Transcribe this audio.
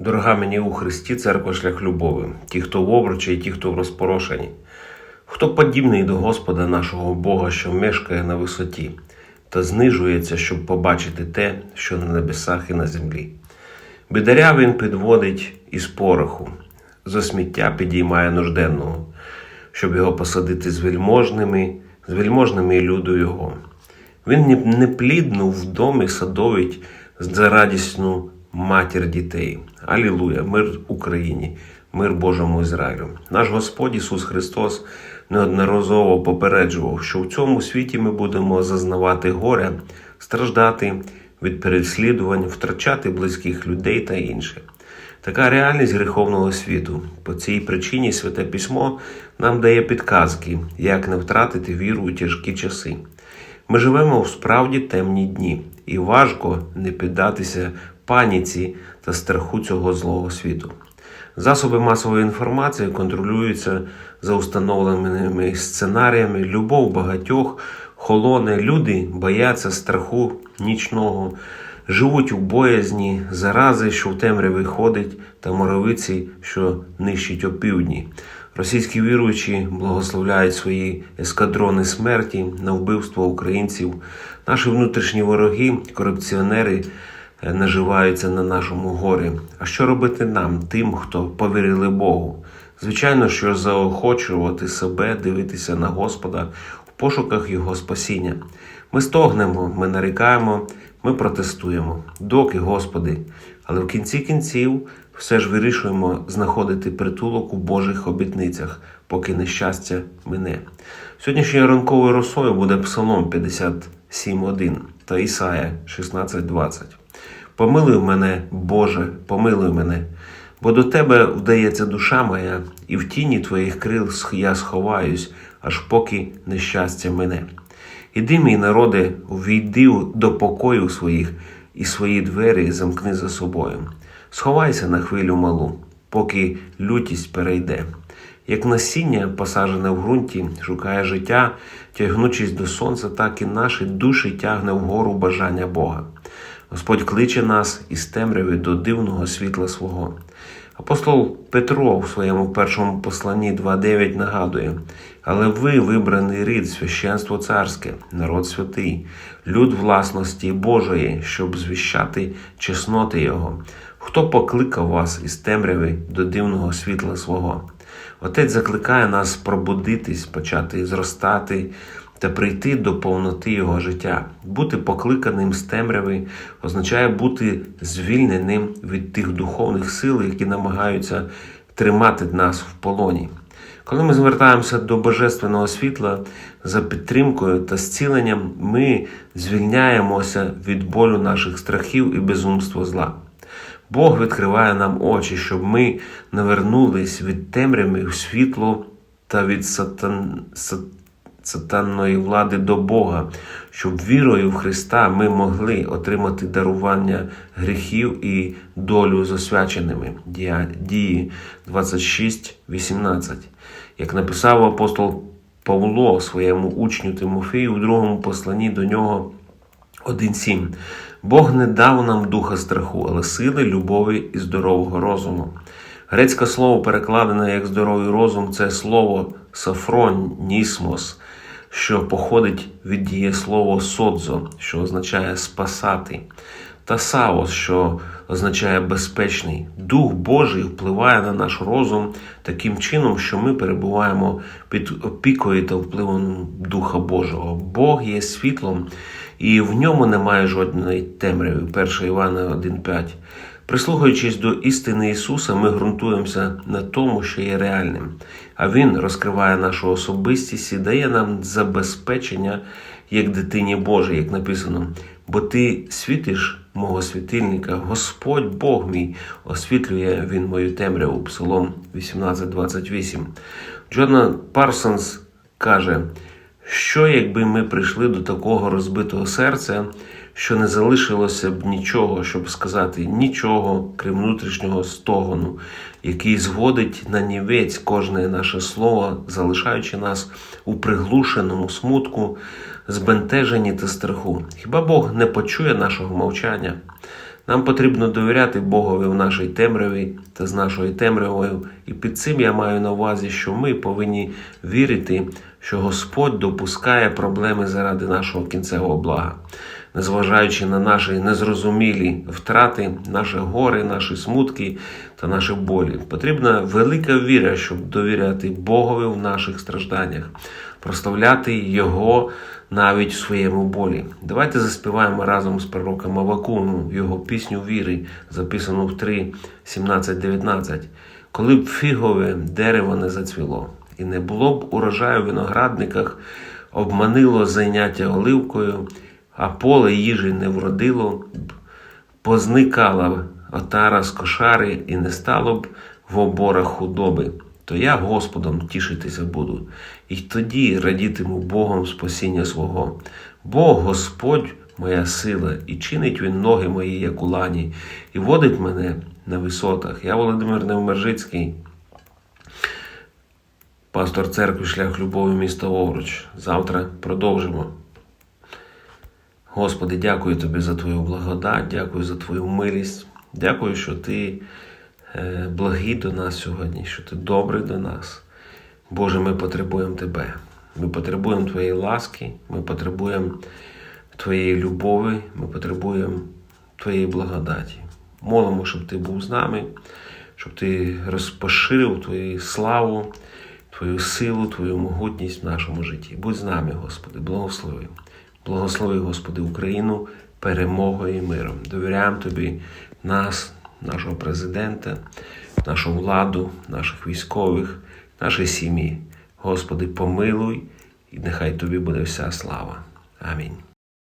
Дорога мені у Христі церква шлях любові, ті, хто в обручі і ті, хто в розпорошенні. Хто подібний до Господа нашого Бога, що мешкає на висоті, та знижується, щоб побачити те, що на небесах і на землі. Бідаря він підводить із пороху, за сміття підіймає нужденного, щоб його посадити з вельможними, з вельможними люду його. Він не- неплідну в домі садовить за радісну матір дітей. Алілуя, мир Україні, мир Божому Ізраїлю. Наш Господь Ісус Христос неодноразово попереджував, що в цьому світі ми будемо зазнавати горя, страждати від переслідувань, втрачати близьких людей та інше. Така реальність гріховного світу. По цій причині Святе Письмо нам дає підказки, як не втратити віру у тяжкі часи. Ми живемо в справді темні дні, і важко не піддатися паніці та страху цього злого світу. Засоби масової інформації контролюються за установленими сценаріями. Любов багатьох холоне, люди бояться страху нічного, живуть у боязні, зарази, що в темряві ходить, та моровиці, що нищить опівдні. Російські віруючі благословляють свої ескадрони смерті на вбивство українців. Наші внутрішні вороги, корупціонери наживаються на нашому горі. А що робити нам, тим, хто повірили Богу? Звичайно, що заохочувати себе, дивитися на Господа в пошуках Його спасіння. Ми стогнемо, ми нарікаємо, ми протестуємо. Доки, Господи, але в кінці кінців все ж вирішуємо знаходити притулок у Божих обітницях, поки нещастя мине. Сьогоднішньою ранковою росою буде Псалом 57.1 та Ісая 16.20. Помилуй мене, Боже, помилуй мене, бо до Тебе вдається душа моя, і в тіні Твоїх крил я сховаюсь, аж поки нещастя мине. Іди, мій народе, увійди до покою своїх, і свої двері замкни за собою. Сховайся на хвилю малу, поки лютість перейде. Як насіння, посаджене в ґрунті, шукає життя, тягнучись до сонця, так і наші душі тягне вгору бажання Бога. Господь кличе нас із темряви до дивного світла свого. Апостол Петро в своєму першому посланні 2.9 нагадує: Але ви вибраний рід, священство царське, народ святий, люд власності Божої, щоб звіщати чесноти Його. Хто покликав вас із темряви до дивного світла свого? Отець закликає нас пробудитись, почати зростати та прийти до повноти його життя. Бути покликаним з темряви означає бути звільненим від тих духовних сил, які намагаються тримати нас в полоні. Коли ми звертаємося до Божественного світла за підтримкою та зціленням, ми звільняємося від болю наших страхів і безумства зла. Бог відкриває нам очі, щоб ми навернулись від темряви в світло та від сатан... са- сатанної влади до Бога, щоб вірою в Христа ми могли отримати дарування гріхів і долю з освяченими. Дія- Дії 26.18. Як написав апостол Павло своєму учню Тимофію у другому посланні до нього 1.7. Бог не дав нам духа страху, але сили, любові і здорового розуму. Грецьке слово, перекладене як здоровий розум, це слово сафронісмос, що походить від дієслова содзо, що означає спасати, та саос, що означає безпечний. Дух Божий впливає на наш розум таким чином, що ми перебуваємо під опікою та впливом Духа Божого. Бог є світлом, і в ньому немає жодної темряви. 1 Івана 1,5. Прислухаючись до істини Ісуса, ми ґрунтуємося на тому, що є реальним. А Він розкриває нашу особистість і дає нам забезпечення як дитині Божій, як написано. Бо ти світиш мого світильника, Господь Бог мій, освітлює Він мою темряву. Псалом 18.28. Джона Парсонс каже, що якби ми прийшли до такого розбитого серця, що не залишилося б нічого, щоб сказати нічого, крім внутрішнього стогону, який зводить на нівець кожне наше слово, залишаючи нас у приглушеному смутку, збентеженні та страху. Хіба Бог не почує нашого мовчання? Нам потрібно довіряти Богові в нашій темряві та з нашою темрявою. І під цим я маю на увазі, що ми повинні вірити, що Господь допускає проблеми заради нашого кінцевого блага, незважаючи на наші незрозумілі втрати, наші гори, наші смутки та наші болі. Потрібна велика віра, щоб довіряти Богові в наших стражданнях, прославляти Його навіть в своєму болі. Давайте заспіваємо разом з пророком Авакумом його пісню віри, записану в 3, 17, 19. Коли б фігове дерево не зацвіло, і не було б урожаю в виноградниках, обманило зайняття оливкою, а поле їжі не вродило, б, позникала б отара з кошари, і не стало б в оборах худоби, то я Господом тішитися буду, і тоді радітиму Богом спасіння свого. Бог Господь моя сила, і чинить він ноги мої, як у лані, і водить мене на висотах. Я Володимир Невмержицький, пастор церкви Шлях Любові міста Овруч. Завтра продовжимо. Господи, дякую тобі за твою благодать, дякую за твою милість. Дякую, що ти е, благий до нас сьогодні, що ти добрий до нас. Боже, ми потребуємо Тебе. Ми потребуємо Твоєї ласки, ми потребуємо Твоєї любові, ми потребуємо Твоєї благодаті. Молимо, щоб Ти був з нами, щоб Ти розпоширив Твою славу, Твою силу, Твою могутність в нашому житті. Будь з нами, Господи, благослови. Благослови, Господи, Україну перемогою і миром. Довіряємо Тобі нас, нашого президента, нашу владу, наших військових, наші сім'ї. Господи, помилуй, і нехай Тобі буде вся слава. Амінь.